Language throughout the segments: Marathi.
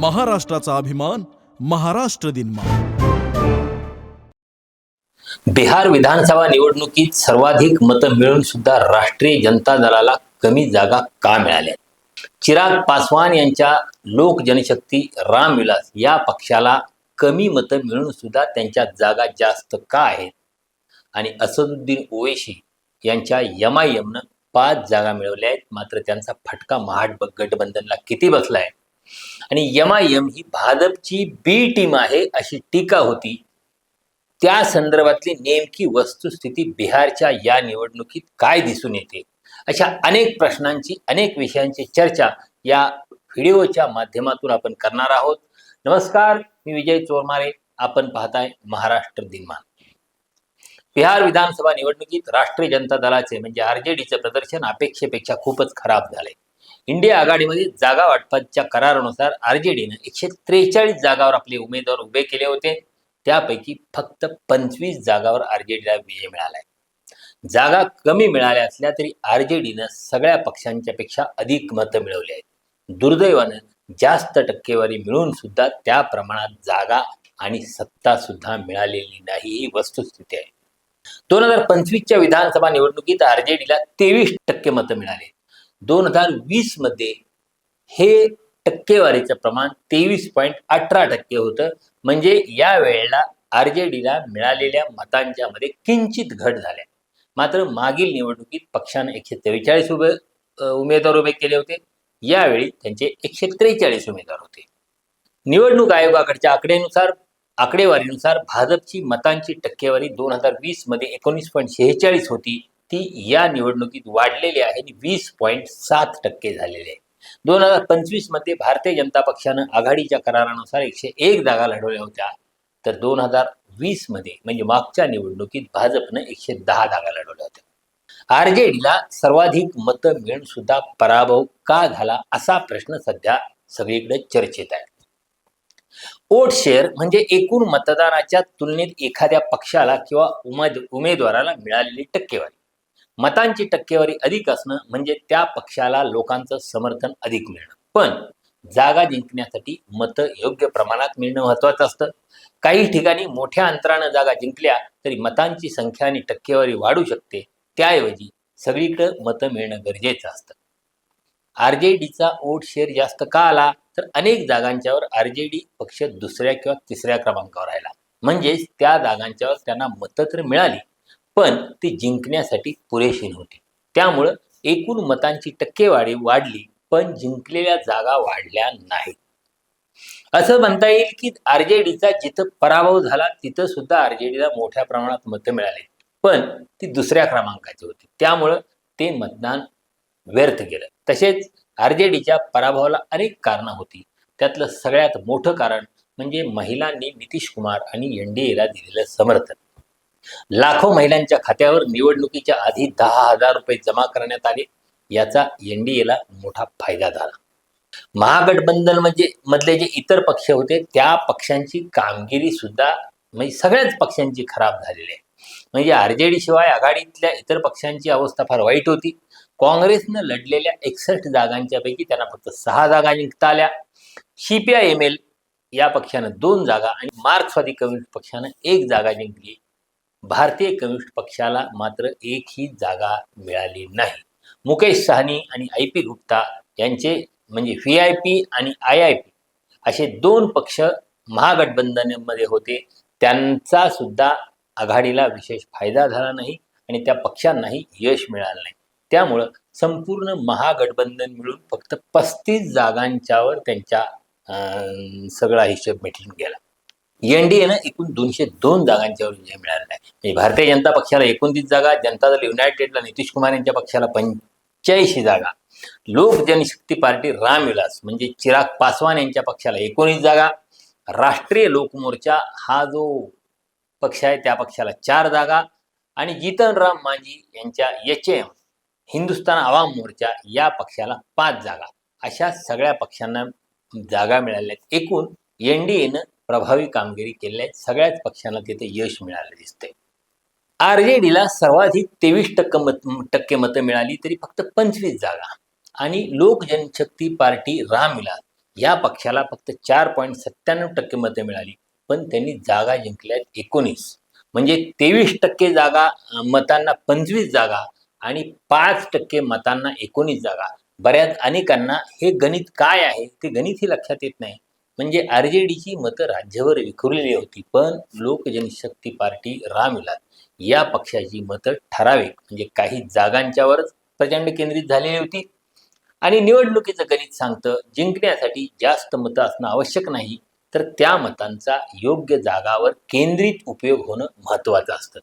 महाराष्ट्राचा अभिमान महाराष्ट्र दिन बिहार विधानसभा निवडणुकीत सर्वाधिक मतं मिळून सुद्धा राष्ट्रीय जनता दलाला कमी जागा का मिळाल्या? चिराग पासवान यांच्या लोक जनशक्ती रामविलास या पक्षाला कमी मतं मिळून सुद्धा त्यांच्या जागा जास्त का आहेत? आणि असदुद्दीन ओवेशी यांच्या एम आय एमनं पाच जागा मिळवल्या आहेत मात्र त्यांचा फटका महाड गठबंधनला किती बसला आहे आणि यम आय एम ही भाजपची बी टीम आहे अशी टीका होती. त्या संदर्भातली नेमकी वस्तुस्थिती बिहारच्या या निवडणुकीत काय दिसून येते? अशा अनेक प्रश्नांची अनेक विषयांची चर्चा या व्हिडिओच्या माध्यमातून आपण करणार आहोत. नमस्कार मी विजय चोरमारे. आपण पाहताय महाराष्ट्र दिनमान. बिहार विधानसभा निवडणुकीत राष्ट्रीय जनता दलाचे म्हणजे आरजेडीचे प्रदर्शन अपेक्षेपेक्षा खूपच खराब झालंय इंडिया आघाडीमध्ये जागा वाटपाच्या करारानुसार आरजेडीनं एकशे त्रेचाळीस जागावर आपले उमेदवार उभे केले होते. त्यापैकी फक्त पंचवीस जागावर आरजेडीला विजय मिळालाय. जागा कमी मिळाल्या असल्या तरी आरजेडीनं सगळ्या पक्षांच्या पेक्षा अधिक मतं मिळवली आहेत. दुर्दैवानं जास्त टक्केवारी मिळून सुद्धा त्या प्रमाणात जागा आणि सत्ता सुद्धा मिळालेली नाही ही वस्तुस्थिती आहे. दोन हजार पंचवीसच्या विधानसभा निवडणुकीत आरजेडीला तेवीस टक्के मतं मिळाले. दोन हजार वीसमध्ये हे टक्केवारीचं प्रमाण तेवीस पॉईंट अठरा टक्के होतं. म्हणजे या वेळेला आरजेडीला मिळालेल्या मतांच्या मध्ये किंचित घट झाल्या. मात्र मागील निवडणुकीत पक्षानं एकशे त्रेचाळीस उभे उमेदवार उभे केले होते. यावेळी त्यांचे एकशे त्रेचाळीस उमेदवार होते. निवडणूक आयोगाकडच्या आकडेनुसार आकडेवारीनुसार भाजपची मतांची टक्केवारी दोन हजार वीसमध्ये एकोणीस पॉईंट शेहेचाळीस होती. ती या निवडणुकीत वाढलेली आहे आणि वीस पॉईंट सात टक्के झालेली आहे दोन हजार पंचवीसमध्ये भारतीय जनता पक्षानं आघाडीच्या करारानुसार एकशे एक जागा लढवल्या होत्या. तर दोन हजार वीसमध्ये म्हणजे मागच्या निवडणुकीत भाजपनं एकशे दहा जागा लढवल्या होत्या. आरजेडीला सर्वाधिक मतं मिळून सुद्धा पराभव का झाला असा प्रश्न सध्या सगळीकडे चर्चेत आहे वोट शेअर म्हणजे एकूण मतदानाच्या तुलनेत एखाद्या पक्षाला किंवा उमेद उमेदवाराला मिळालेली टक्केवारी. मतांची टक्केवारी अधिक असणं म्हणजे त्या पक्षाला लोकांचं समर्थन अधिक मिळणं. पण जागा जिंकण्यासाठी मतं योग्य प्रमाणात मिळणं महत्वाचं असतं. काही ठिकाणी मोठ्या अंतरानं जागा जिंकल्या तरी मतांची संख्या आणि टक्केवारी वाढू शकते. त्याऐवजी सगळीकडे मतं मिळणं गरजेचं असतं. आरजेडीचा वोट शेअर जास्त का आला? तर अनेक जागांच्यावर आर जे डी पक्ष दुसऱ्या किंवा तिसऱ्या क्रमांकावर राहिला. म्हणजेच त्या जागांच्यावर त्यांना मतं तर मिळाली पण ती जिंकण्यासाठी पुरेशी नव्हती. त्यामुळं एकूण मतांची टक्केवारी वाढली पण जिंकलेल्या जागा वाढल्या नाहीत. असं म्हणता येईल की आरजेडीचा जिथं पराभव झाला तिथं सुद्धा आरजेडीला मोठ्या प्रमाणात मतं मिळाली. पण ती दुसऱ्या क्रमांकाची होती. त्यामुळं ते मतदान व्यर्थ गेलं. तसेच आरजेडीच्या पराभवाला अनेक कारणं होती. त्यातलं सगळ्यात मोठं कारण म्हणजे महिलांनी नितीश कुमार आणि एनडीएला दिलेलं समर्थन. लाखो महिलांच्या खात्यावर निवडणुकीच्या आधी दहा हजार रुपये जमा करण्यात आले. याचा एनडीएला मोठा फायदा झाला. महागठबंधन म्हणजे मधले जे इतर पक्ष होते त्या पक्षांची कामगिरी सुद्धा म्हणजे सगळ्याच पक्षांची खराब झालेली आहे. म्हणजे आरजेडी शिवाय आघाडीतल्या इतर पक्षांची अवस्था फार वाईट होती. काँग्रेसनं लढलेल्या एकसष्ट जागांच्या पैकी त्यांना फक्त सहा जागा जिंकता आल्या सीपीआय एम एल या पक्षानं दोन जागा आणि मार्क्सवादी कम्युनिस्ट पक्षानं एक जागा जिंकली. भारतीय कम्युनिस्ट पक्षाला मात्र एकही जागा मिळाली नाही. मुकेश साहनी आणि आय पी गुप्ता यांचे म्हणजे व्ही आय पी आणि आय आय पी असे दोन पक्ष महागठबंधनमध्ये होते. त्यांचा सुद्धा आघाडीला विशेष फायदा झाला नाही आणि त्या पक्षांनाही यश मिळालं नाही. त्यामुळं संपूर्ण महागठबंधन मिळून फक्त पस्तीस जागांच्यावर त्यांच्या अं, सगळा हिशोब मिटून गेला. एनडीएनं एकूण दोनशे दोन जागांच्यावर विजय मिळालेला आहे. म्हणजे भारतीय जनता पक्षाला एकोणतीस जागा जनता दल युनायटेडला नितीश कुमार यांच्या पक्षाला पंच्याऐंशी जागा. लोक जनशक्ती पार्टी रामविलास म्हणजे चिराग पासवान यांच्या पक्षाला एकोणीस जागा. राष्ट्रीय लोकमोर्चा हा जो पक्ष आहे त्या पक्षाला चार जागा. आणि जीतनराम मांझी यांच्या एच एम हिंदुस्थान आवाम मोर्चा या पक्षाला पाच जागा. अशा सगळ्या पक्षांना जागा मिळाल्या आहेत. एकूण एन डी एनं प्रभावी कामगिरी केली आहे सगळ्याच पक्षांना तिथे यश मिळालं दिसतंय. आरजेडीला सर्वाधिक तेवीस टक्के मत टक्के मतं मिळाली तरी फक्त पंचवीस जागा. आणि लोक जनशक्ती पार्टी रामविलास या पक्षाला फक्त चार पॉईंट सत्त्याण्णव टक्के मतं मिळाली पण त्यांनी जागा जिंकल्यात एकोणीस. म्हणजे तेवीस टक्के जागा मतांना पंचवीस जागा आणि पाच टक्के मतांना एकोणीस जागा. बऱ्याच अनेकांना हे गणित काय आहे ते गणितही लक्षात येत नाही. म्हणजे आर जे डीची मतं राज्यभर विखुरलेली होती पण लोक जनशक्ती पार्टी रामविलास या पक्षाची मतं ठराविक म्हणजे काही जागांच्यावरच प्रचंड केंद्रित झालेली होती. आणि निवडणुकीचं गणित सांगतं जिंकण्यासाठी जास्त मतं असणं आवश्यक नाही तर त्या मतांचा योग्य जागावर केंद्रित उपयोग होणं महत्त्वाचं असतं.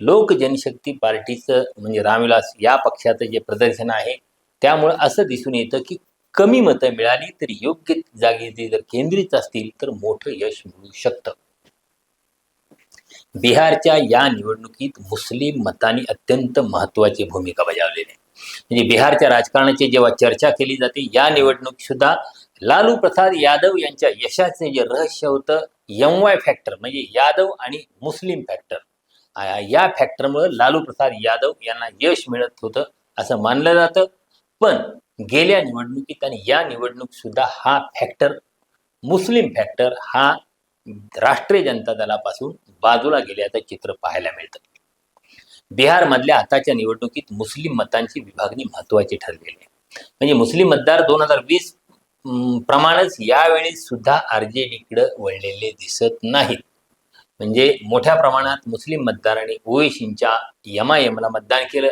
लोक जनशक्ती पार्टीचं म्हणजे रामविलास या पक्षाचं जे प्रदर्शन आहे त्यामुळं असं दिसून येतं की कमी मतं मिळाली तरी योग्य जागी ते जर केंद्रित असतील तर मोठं यश मिळू शकतं. बिहारच्या या निवडणुकीत मुस्लिम मतांनी अत्यंत महत्त्वाची भूमिका बजावलेली आहे. म्हणजे बिहारच्या राजकारणाची जेव्हा चर्चा केली जाते या निवडणूक सुद्धा लालू प्रसाद यादव यांच्या यशाचे जे रहस्य होतं एम वाय फॅक्टर म्हणजे यादव आणि मुस्लिम फॅक्टर या फॅक्टरमुळे लालू प्रसाद यादव यांना यश मिळत होतं असं मानलं जातं. पण गेल्या निवडणुकीत आणि या निवडणूक सुद्धा हा फॅक्टर मुस्लिम फॅक्टर हा राष्ट्रीय जनता दलापासून बाजूला गेल्याचं चित्र पाहायला मिळतं. बिहारमधल्या आताच्या निवडणुकीत मुस्लिम मतांची विभागणी महत्वाची ठरलेली आहे. म्हणजे मुस्लिम मतदार दोन हजार वीस प्रमाणेच यावेळी सुद्धा आर जे वळलेले दिसत नाहीत. म्हणजे मोठ्या प्रमाणात मुस्लिम मतदारांनी ओवेशींच्या यमायमला मतदान केलं.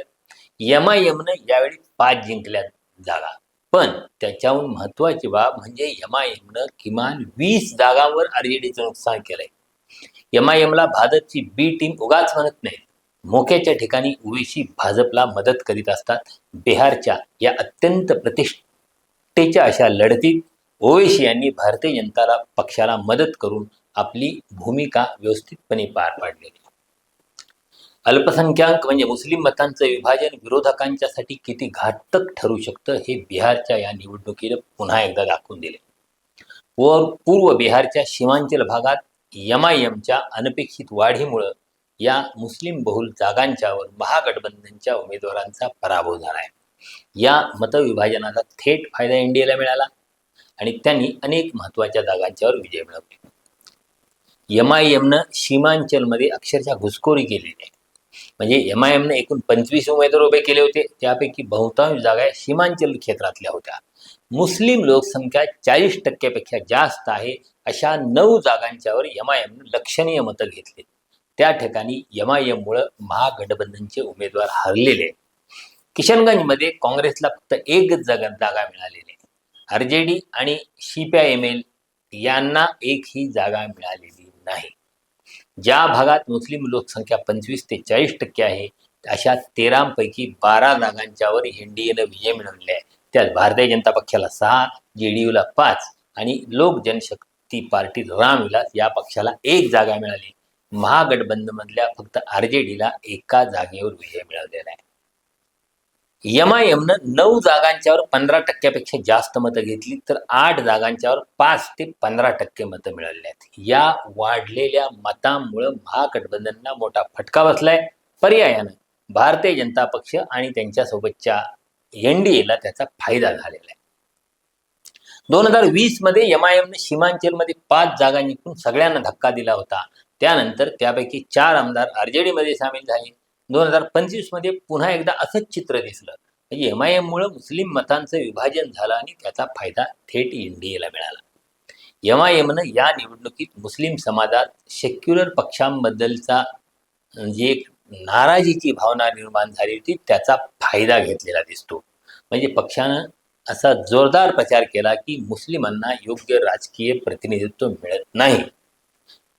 एम आय एमनं यावेळी पाच जिंकल्या जागा. पण त्याच्याहून महत्वाची बाब म्हणजे एम आय एमनं किमान वीस जागांवर आरजेडीचं नुकसान केलंय. एम आय एमला भाजपची बी टीम उगाच म्हणत नाही मोक्याच्या ठिकाणी ओवेशी भाजपला मदत करीत असतात. बिहारच्या या अत्यंत प्रतिष्ठेच्या अशा लढतीत ओवेशी यांनी भारतीय जनता पक्षाला मदत करून आपली भूमिका व्यवस्थितपणे पार पाडलेली. अल्पसंख्याक म्हणजे मुस्लिम मतांचं विभाजन विरोधकांच्यासाठी किती घातक ठरू शकतं हे बिहारच्या या निवडणुकीनं पुन्हा एकदा दाखवून दिले. व पूर्व बिहारच्या सीमांचल भागात एम अनपेक्षित वाढीमुळं या मुस्लिम बहुल जागांच्यावर महागठबंधनच्या उमेदवारांचा पराभव झाला आहे. या मतविभाजनाचा थेट फायदा एनडीएला मिळाला आणि त्यांनी अनेक महत्त्वाच्या जागांच्यावर विजय मिळवले. एम सीमांचलमध्ये अक्षरशः घुसखोरी केलेली आहे म्हणजे एम आय एमने एकूण पंचवीस उमेदवार उभे केले होते. त्यापैकी बहुतांश जागा सीमांचल क्षेत्रातल्या होत्या. मुस्लिम लोकसंख्या चाळीस टक्क्यापेक्षा जास्त आहे अशा नऊ जागांच्यावर एम आय एमनं लक्षणीय मतं घेतली. त्या ठिकाणी एम आय एममुळं महागठबंधनचे उमेदवार हरलेले. किशनगंजमध्ये काँग्रेसला फक्त एकच जागा जागा मिळालेली. आर जे डी आणि सीपीआय एम एल यांना एकही जागा मिळालेली नाही. ज्या भागात मुस्लिम लोकसंख्या पंचवीस ते चाळीस टक्के आहे अशा तेरापैकी बारा जागांच्यावर एनडीएनं विजय मिळवले आहे. त्यात भारतीय जनता पक्षाला सहा जे डी यूला पाच आणि लोक जनशक्ती पार्टी रामविलास या पक्षाला एक जागा मिळाली. महागठबंधनमधल्या फक्त आर जे डीला एका जागेवर विजय मिळवलेला आहे. एम नऊ जागांच्यावर पंधरा टक्क्यापेक्षा जास्त मतं घेतली तर आठ जागांच्यावर पाच ते पंधरा टक्के मतं मिळाली आहेत. या वाढलेल्या मतांमुळं महागठबंधनला मोठा फटका बसलाय. पर्यायानं भारतीय जनता पक्ष आणि त्यांच्यासोबतच्या एनडीएला त्याचा फायदा झालेला आहे. दोन हजार वीसमध्ये एम सीमांचलमध्ये पाच जागा जिंकून सगळ्यांना धक्का दिला होता. त्यानंतर त्यापैकी चार आमदार आरजेडी मध्ये सामील झाले. दोन हजार पंचवीसमध्ये पुन्हा एकदा असंच चित्र दिसलं. म्हणजे एम आय एम मुळे मुस्लिम मतांचं विभाजन झालं आणि त्याचा फायदा थेट एनडीएला मिळाला. एम आय एमनं या निवडणुकीत मुस्लिम समाजात सेक्युलर पक्षांबद्दलचा जे एक नाराजीची भावना निर्माण झाली होती त्याचा फायदा घेतलेला दिसतो. म्हणजे पक्षानं असा जोरदार प्रचार केला की मुस्लिमांना योग्य राजकीय प्रतिनिधित्व मिळत नाही.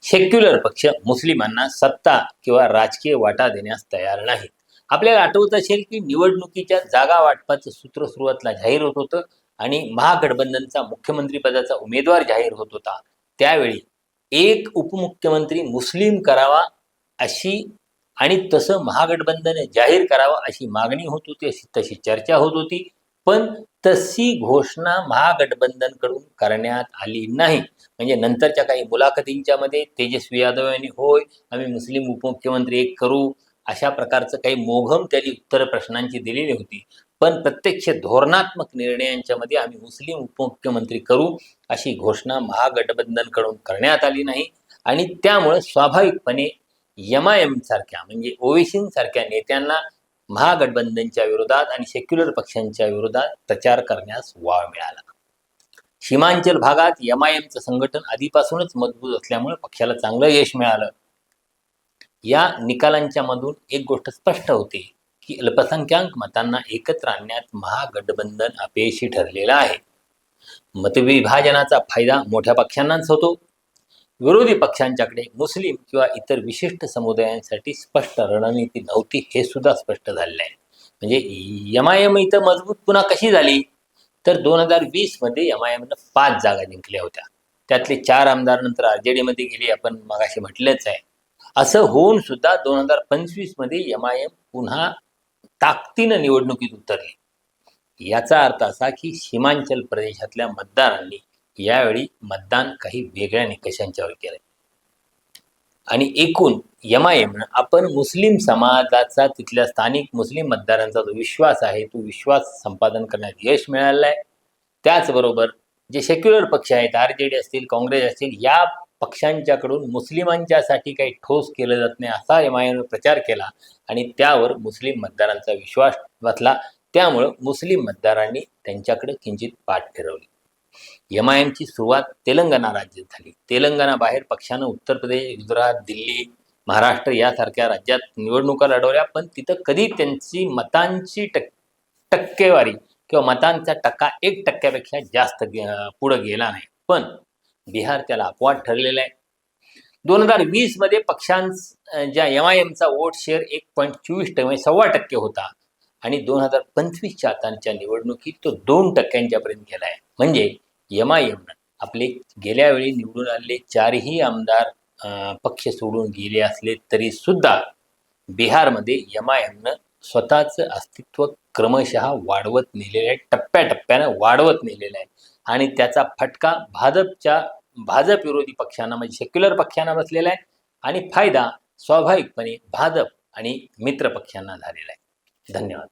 सेक्युलर पक्ष मुस्लिमांना सत्ता किंवा राजकीय वाटा देण्यास तयार नाहीत. आपल्याला आठवत असेल की निवडणुकीच्या जागा वाटपाचं सूत्र सुरुवातला जाहीर होत होतं आणि महागठबंधनचा मुख्यमंत्री पदाचा उमेदवार जाहीर होत होता. त्यावेळी एक उपमुख्यमंत्री मुस्लिम करावा अशी आणि तसं महागठबंधन जाहीर करावं अशी मागणी होत होती अशी तशी चर्चा होत होती. पण तशी घोषणा महागठबंधनकडून करण्यात आली नाही. म्हणजे नंतरच्या काही मुलाखतींच्या मध्ये तेजस्वी यादव यांनी होय आम्ही मुस्लिम उपमुख्यमंत्री एक करू. अशा प्रकारचं काही मोघम त्यांनी उत्तर प्रश्नांची दिलेली होती. पण प्रत्यक्ष धोरणात्मक निर्णयांच्या मध्ये आम्ही मुस्लिम उपमुख्यमंत्री करू अशी घोषणा महागठबंधनकडून करण्यात आली नाही. आणि त्यामुळे स्वाभाविकपणे एम आय एम सारख्या म्हणजे ओवेसींसारख्या नेत्यांना महागठबंधनच्या विरोधात आणि सेक्युलर पक्षांच्या विरोधात प्रचार करण्यास वाव मिळाला. सीमांचल भागात एम आय एमचं संघटन आधीपासूनच मजबूत असल्यामुळे पक्षाला चांगलं यश मिळालं. या निकालांच्या मधून एक गोष्ट स्पष्ट होते की अल्पसंख्याक मतांना एकत्र आणण्यात महागठबंधन अपयशी ठरलेलं आहे. मतविभाजनाचा फायदा मोठ्या पक्षांनाच होतो. विरोधी पक्षांच्याकडे मुस्लिम किंवा इतर विशिष्ट समुदायांसाठी स्पष्ट रणनीती नव्हती हे सुद्धा स्पष्ट झालेलं आहे. म्हणजे एम आय एम इथं मजबूत पुन्हा कशी झाली? तर दोन हजार वीसमध्ये एम पाच जागा जिंकल्या होत्या. त्यातले चार आमदार नंतर आर जे डीमध्ये गेले आपण मगाशी म्हटलंच आहे. असं होऊन सुद्धा दोन हजार पंचवीसमध्ये एम आय एम पुन्हा ताकदीनं निवडणुकीत उतरली. याचा अर्थ असा की सीमांचल प्रदेशातल्या मतदारांनी यावेळी मतदान काही वेगळ्या निकषांच्यावर केलंय. आणि एकूण एम आय एम आपण मुस्लिम समाजाचा तिथल्या स्थानिक मुस्लिम मतदारांचा जो विश्वास आहे तो विश्वास संपादन करण्यात यश मिळालेलं आहे त्याचबरोबर जे सेक्युलर पक्ष आहेत आर जे डी असतील काँग्रेस असतील या पक्षांच्याकडून मुस्लिमांच्यासाठी काही ठोस केलं जात नाही असा एम आय एमनं प्रचार केला आणि त्यावर मुस्लिम मतदारांचा विश्वास बसला. त्यामुळं मुस्लिम मतदारांनी त्यांच्याकडे किंचित पाठ फिरवली. एम आय एमची सुरुवात तेलंगणा राज्यात झाली. तेलंगणा बाहेर पक्षानं उत्तर प्रदेश गुजरात दिल्ली महाराष्ट्र यासारख्या राज्यात निवडणुका लढवल्या पण तिथं कधी त्यांची मतांची टक् टक्केवारी किंवा मतांचा टक्का एक टक्क्यापेक्षा जास्त गे- पुढं गेला नाही. पण बिहार त्याला अपवाद ठरलेला आहे. दोन हजार वीसमध्ये ज्या एम आय एमचा वोट शेअर एक पॉईंट चोवीस टक्के म्हणजे सव्वा टक्के होता. आणि दोन हजार पंचवीसच्या आतांच्या निवडणुकीत तो दोन टक्क्यांच्यापर्यंत गेला आहे म्हणजे एम आय आपले गेल्या वेळी निवडून आलेले चारही आमदार अं, पक्ष सोडून गेले असले तरी सुद्धा बिहारमध्ये एम आय एमनं स्वतःचं अस्तित्व क्रमशः वाढवत नेलेलं आहे टप्प्याटप्प्यानं वाढवत नेलेलं आहे. आणि त्याचा फटका भाजपच्या भाजप विरोधी पक्षांना म्हणजे सेक्युलर पक्षांना बसलेला आहे आणि फायदा स्वाभाविकपणे भाजप आणि मित्र पक्षांना झालेला आहे. धन्यवाद.